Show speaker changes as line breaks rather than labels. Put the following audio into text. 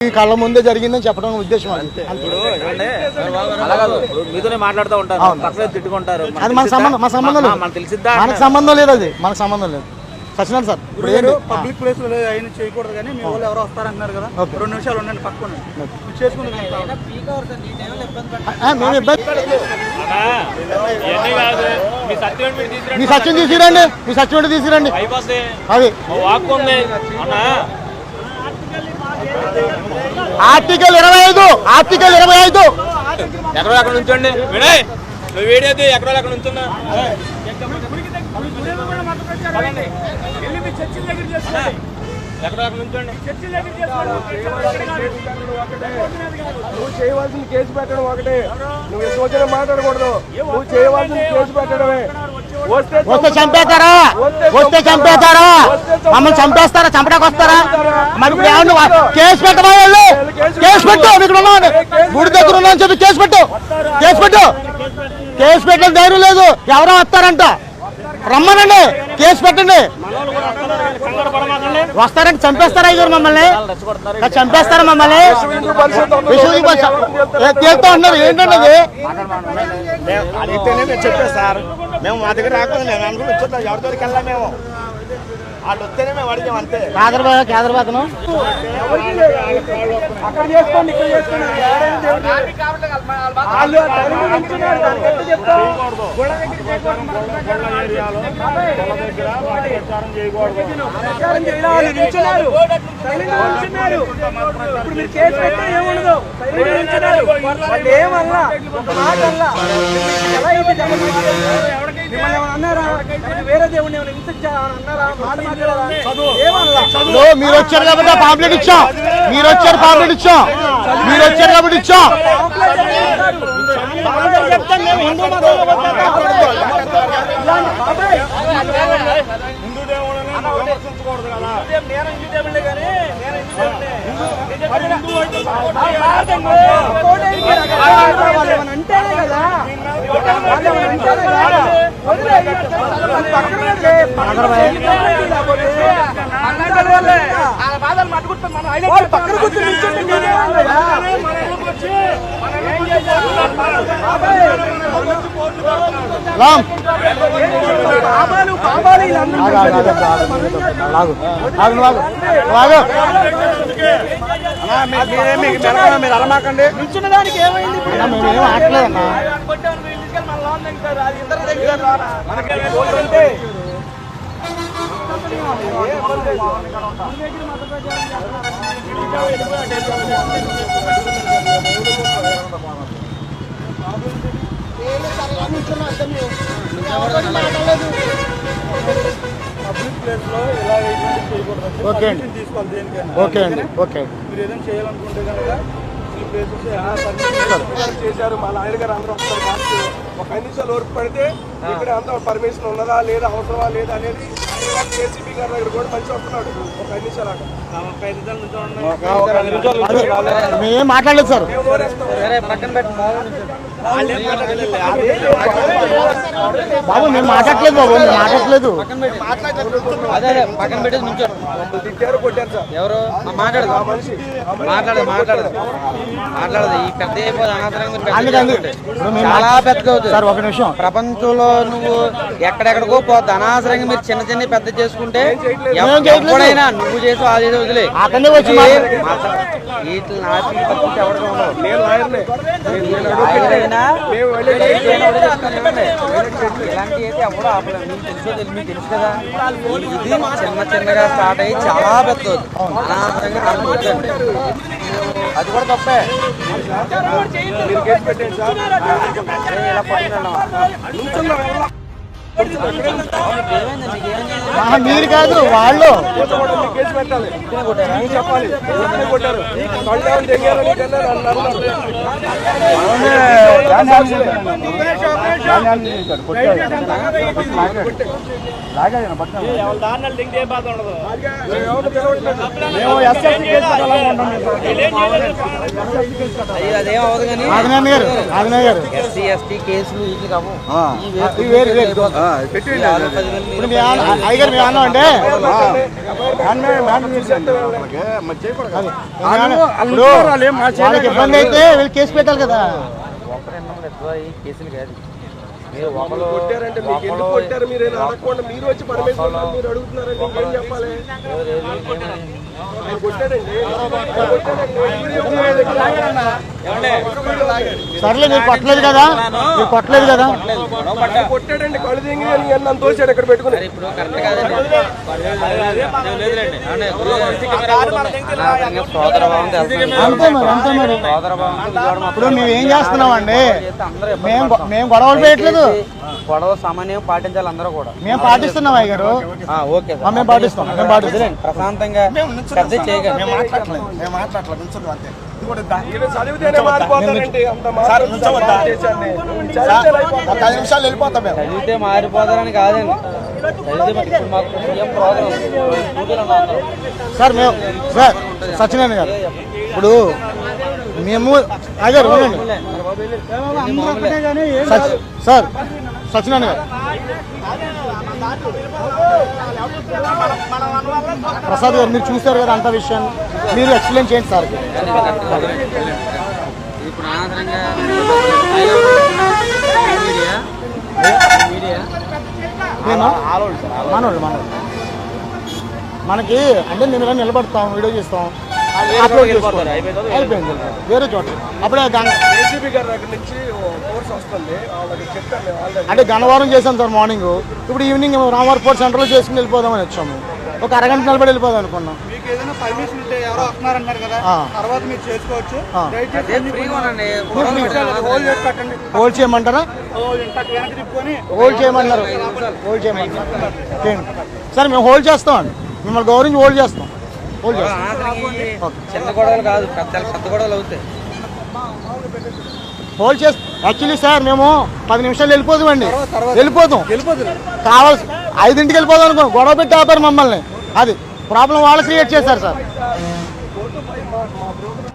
ఈ కళ్ళ ముందే జరిగిందని చెప్పడం ఉద్దేశం అది.
మీతోనే మాట్లాడుతూ ఉంటారు తిట్టుకుంటారు. మనకు
అది మన? సంబంధం మన సంబంధం లేదు.
మనకు తెలిసిద్దా
మనకు సంబంధం లేదు అది. మనకు సంబంధం లేదు. సత్యనారాయణ సార్ ఇప్పుడు
పబ్లిక్ ప్లేస్లో అయిన చేయకూడదు కానీ మీ వాళ్ళు ఎవరో వస్తారన్నారు కదా. రెండు నిమిషాలు ఉండండి పక్కన
మీ
సత్యం తీసుకురండి. మీ సత్యం తీసుకురండి. అది.
వాక్ ఉంది. అవునా
ఆర్టికల్ ఇరవై ఐదు ఆర్టికల్ ఇరవై ఐదు.
ఎక్కడో అక్కడ నుంచోండి వినయ్ నువ్వు వీడియో తీ, ఎక్కడో అక్కడ నుంచున్నా ఎక్కడో అక్కడ నుంచోండి
నువ్వు చేయవలసిన కేసు పెట్టడం ఒకటే. నువ్వు వచ్చిన మాట్లాడకూడదు. నువ్వు చేయవలసిన కేసు పెట్టడమే. వస్తే
చంపేస్తారా? వస్తే చంపేస్తారా? మమ్మల్ని చంపేస్తారా? చంపడానికి వస్తారా? మరి ఇప్పుడు ఏమన్నా కేసు పెట్టమా వాళ్ళు? కేసు పెట్టు ఇక్కడ ఉన్నాను గుడి దగ్గర ఉన్నాను చెప్పి కేసు పెట్టు. కేసు పెట్టు. కేసు పెట్టడం ధైర్యం లేదు. ఎవరో వస్తారంట. రమ్మనండి. కేసు పెట్టండి. వస్తారంటే చంపేస్తారా ఇద్దరు మమ్మల్ని? చంపేస్తారా మమ్మల్ని? తేలుతా ఉన్నారు. ఏంటండి అది
మేము మా దగ్గర రాకుండా అనుకుని దగ్గరికి వెళ్ళాం వస్తేనే మేము అడిగాం అంతే
కేదర్బాద్
అక్కడ చేసుకోండి ఇక్కడ. ఇప్పుడు మీరు కేసు ఏముండదు ఏమల్లా ఒక మాట అల్లా ఎలా
మీరు వచ్చారు కాబట్టి పాంప్లెట్ ఇచ్చాం. మీరు వచ్చారు పాంప్లెట్ ఇచ్చాం. మీరు వచ్చారు కాబట్టి ఇచ్చాం.
చెప్తాను మేము హిందూ మతంలో హిందూ దేవుళ్ళని విమర్శించకూడదు కదా నేను హిందూ దేవుళ్ళే కానీ నేను హిందూ దేవుళ్ళే అంటేనే కదా అంటేనే కదా పక్కన పెట్టే, పక్కన పెట్టే. అన్నట్టు వాళ్ళే. వాళ్ళు పక్కన కూర్చొని నిల్చుంటే నేనేమన్నా?
రామ్
బాబాలు బాబాలు వీళ్ళందరూ
ఆగు, ఆగు, ఆగు, ఆగు, ఆగు. ఆగు, ఆగు. ఆగు.
మీరు అలమాకండి నిల్చున్న దానికి ఏమైంది
మేమేం ఆటలేదన్నా
పబ్లిక్ ప్లేస్లో ఇలా ఇటువంటి చేయకూడదు
ఓకే అండి.
తీసుకోవాలి దేనికైనా.
ఓకే అండి. ఓకే
మీరు ఏదైనా చేయాలనుకుంటే కనుక
చేశారు. మా లాయర్ గారు అందరూ మార్చి ఒక ఐదు నిమిషాలు ఓర్పు పడితే ఇక్కడ అంతా పర్మిషన్ ఉన్నదా లేదా అవసరమా లేదా అనేది కేసీబీ గారి దగ్గర కూడా మంచి వస్తున్నాడు. ఒక ఐదు నిమిషాలు
మేమేం మాట్లాడలేదు సార్.
పక్కన పెట్టి
బాబు మేము మాట్లాడలేదు బాబు మేము మాట్లాడలేదు
అదే పక్కన పెట్టి నుంచో.
మమ్మల్ని తిట్టారు కొట్టారు సార్
ఎవరు? మాట్లాడదు
ఆ
మాట్లాడదు. మాట్లాడదు మాట్లాడదు. ఈ పెద్ద అయిపోదు అనవసరంగా చాలా పెద్దగా అవుతుంది.
సార్ ఒక నిమిషం.
ప్రపంచంలో నువ్వు ఎక్కడెక్కడికో పోద్ది. అనవసరంగా మీరు చిన్న చిన్న పెద్ద చేసుకుంటే. ఎప్పుడైనా నువ్వు? చేసి అది చేసి వదిలే.
అతనే వచ్చి.
వీటిని పరిస్థితి ఇలాంటివి అయితే ఎవడో ఆపలేదు మీకు తెలుసో తెలియదు మీకు తెలుసు కదా ఇది చిన్న చిన్నగా స్టార్ట్ అయ్యి చాలా పెద్ద అనాథంగా కనుక్కోవద్దండి అది కూడా తప్పే.
మీరు కేసు పెట్టండి సార్.
ఇలా పట్టుకున్నావా?
మీరు కాదు వాళ్ళు.
చెప్పాలి.
అది కానీ
ఆదినారాయణ గారు ఆదినారాయణ గారు.
ఎస్సీ ఎస్టీ కేసులు వీటికి
ఇవి వేరు వేరు ఇప్పుడు మీ అయ్యగారు మీ అంటే వాళ్ళకి ఇబ్బంది అయితే వీళ్ళు కేసు పెట్టాలి కదా
కేసులు కాదు మీరు ఒకరు
కొట్టారంటే మీకు ఎందుకు కొట్టారు మీరు అడగకుండా మీరు వచ్చి పర్మిషన్ మీరు అడుగుతున్నారంటే ఇంకేం చెప్పాలి? కొట్టాడండి కొట్టాడండి
సర్లే మీరు కొట్టలేదు కదా? మీరు కొట్టలేదు కదా?
కొట్టాడండి కళ్ళు దింగి అని అన్నం తోచాడు ఇక్కడ పెట్టుకుని?
ఇప్పుడు.
అంతే మరి అంతే మరి. మేము ఏం చేస్తున్నామండి? మేము. మేము గొడవలు చేయట్లేదు
గొడవ సమన్వయం పాటించాలి అందరూ కూడా.
మేము పాటిస్తున్నాం అయ్యగారు
ఆ, ఓకే
మేము పాటిస్తాం మేము పాటిస్తాం
ప్రశాంతంగా చేయగలం
మారిపోతారండి అంత. అయిపోతారు.
ఐదు నిమిషాలు వెళ్ళిపోతాం మేము.
చదివితే మారిపోతారని కాదండి.
సార్ మేము సార్ సత్యనారాయణ గారు. ఇప్పుడు మేము అయ్యారు సార్ సత్యనారాయణ గారు. ప్రసాద్ గారు మీరు చూశారు కదా అంత విషయాన్ని మీరు ఎక్స్ప్లెయిన్ చేయండి సార్. మనోళ్ళు మనోళ్ళు మనకి అంటే మేము ఇలా నిలబడతాం వీడియో చేస్తాం. అప్లోడ్ చేసుకోవాలి అయిపోయింది వేరే చోట. అప్పుడే గంగ
ఏసీబీ గారి దగ్గర నుంచి ఓ కోర్స్ వస్తుంది. వాళ్ళకి చెప్పాను నేను ఆల్రెడీ
అంటే గన్నవరం చేసాం సార్ మార్నింగ్ ఇప్పుడు ఈవినింగ్ రామవరం పోర్ట్ సెంటర్లో చేసుకుని వెళ్ళిపోదామని వచ్చాము. ఒక అరగంట నిలబడి వెళ్ళిపోదాం అనుకున్నాం.
మీకు ఏదైనా పర్మిషన్ ఉంటే ఎవరో వస్తున్నారన్నారు కదా
ఆ.
తర్వాత మీరు చేసుకోవచ్చు.
ఆ.
దయచేసి
అదే ఫ్రీగా ఉండండి
హోల్డ్
చేయమంటారా? హోల్డ్ చేయమన్నారు. హోల్డ్ చేయండి. సార్ మేము హోల్డ్ చేస్తామండి. మిమ్మల్ని గౌరవించి హోల్డ్ చేస్తాం. హోల్డ్
చిన్న గొడవలు కాదు పెద్ద పెద్ద గొడవలు అవుతాయి.
హోల్డ్ చేస్తాం యాక్చువల్లీ సార్ మేము పది నిమిషాలు వెళ్ళిపోతామండి వెళ్ళిపోతాం. కావాల్సి ఐదింటికి వెళ్ళిపోదాం అనుకో గొడవ పెట్టి ఆపారు మమ్మల్ని. అది ప్రాబ్లం వాళ్ళు క్రియేట్ చేశారు సార్.